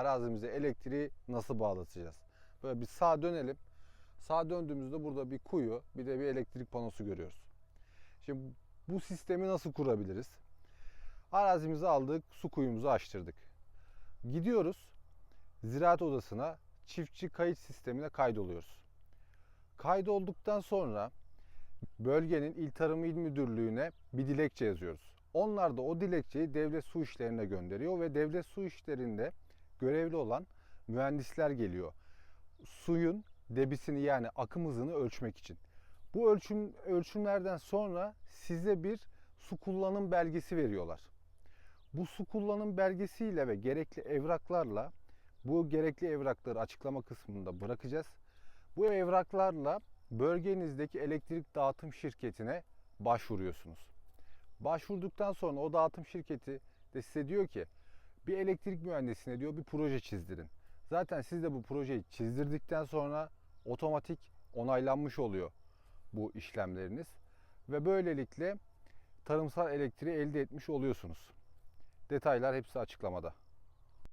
arazimize elektriği nasıl bağlatacağız? Böyle bir sağa dönelim. Sağa döndüğümüzde burada bir kuyu, bir de bir elektrik panosu görüyoruz. Şimdi bu sistemi nasıl kurabiliriz? Arazimizi aldık, su kuyumuzu açtırdık. Gidiyoruz ziraat odasına çiftçi kayıt sistemine kaydoluyoruz. Kaydolduktan sonra bölgenin İl Tarım İl Müdürlüğü'ne bir dilekçe yazıyoruz. Onlar da o dilekçeyi devlet su işlerine gönderiyor ve devlet su işlerinde görevli olan mühendisler geliyor. Suyun debisini yani akım hızını ölçmek için. Bu ölçüm ölçümlerden sonra size bir su kullanım belgesi veriyorlar. Bu su kullanım belgesiyle ve gerekli evraklarla bu gerekli evrakları açıklama kısmında bırakacağız. Bu evraklarla bölgenizdeki elektrik dağıtım şirketine başvuruyorsunuz. Başvurduktan sonra o dağıtım şirketi de size diyor ki bir elektrik mühendisine diyor bir proje çizdirin. Zaten siz de bu projeyi çizdirdikten sonra otomatik onaylanmış oluyor bu işlemleriniz ve böylelikle tarımsal elektriği elde etmiş oluyorsunuz. Detaylar hepsi açıklamada.